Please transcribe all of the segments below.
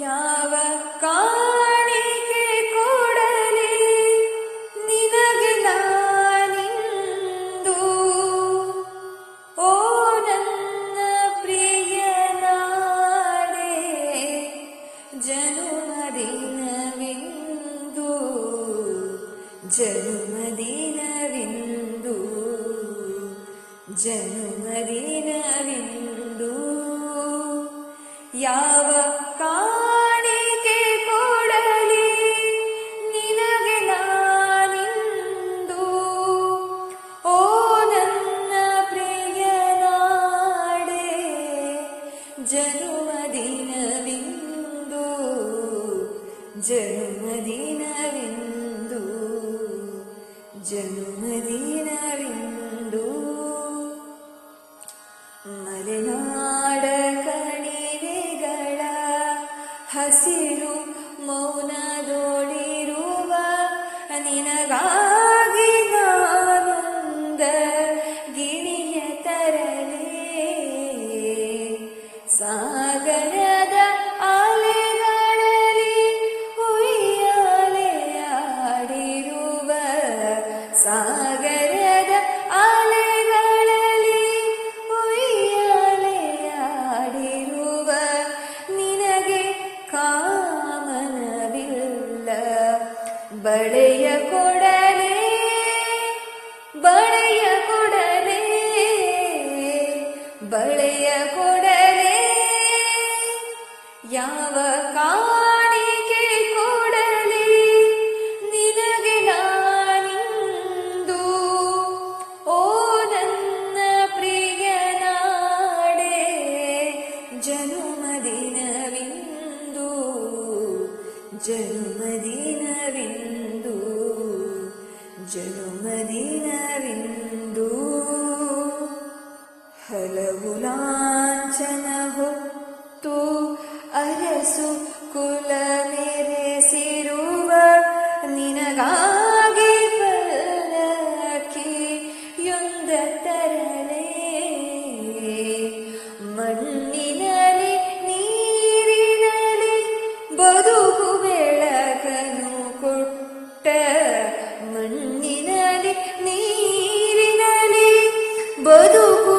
ಯಾವ ಕಾಣಿಕೆ ಕೊಡಲಿ ನಿನಗೆ ನಾನಿಂದು ಓ ನನ್ನ ಪ್ರಿಯ ನಾಡೆ ಜನುಮದಿನವಿಂದು ಜನುಮದಿನವಿಂದು ಜನುಮದಿನವಿಂದು ಜನುಮದಿನವಿಂದು ಜನುಮದಿನವಿಂದು ಜನುಮದಿನವಿಂದು. ಮಲೆನಾಡ ಕಣಿವೆಗಳ ಹಸಿರು ಮೌನದೊಳಿರುವ മകരത അലകളി ഉയ്യാലയാടിരുവ. സാഗരത അലകളി ഉയ്യാലയാടിരുവ. നിനಗೆ കാമനവില്ല. ബടയ കൊടലേ ബടയ കൊടലേ ബളയ जन्मदिनविन्दु जन्मदिनरिु हलगुला जन हरसु कुल മണ്ണിനലി നീരിനലി ബതുകു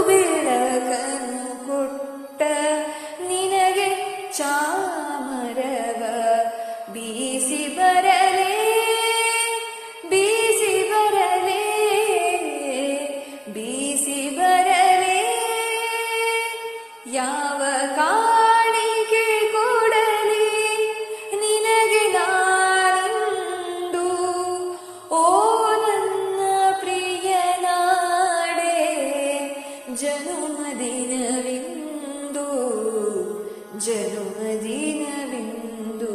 ജനുമദീന ബിന്ദു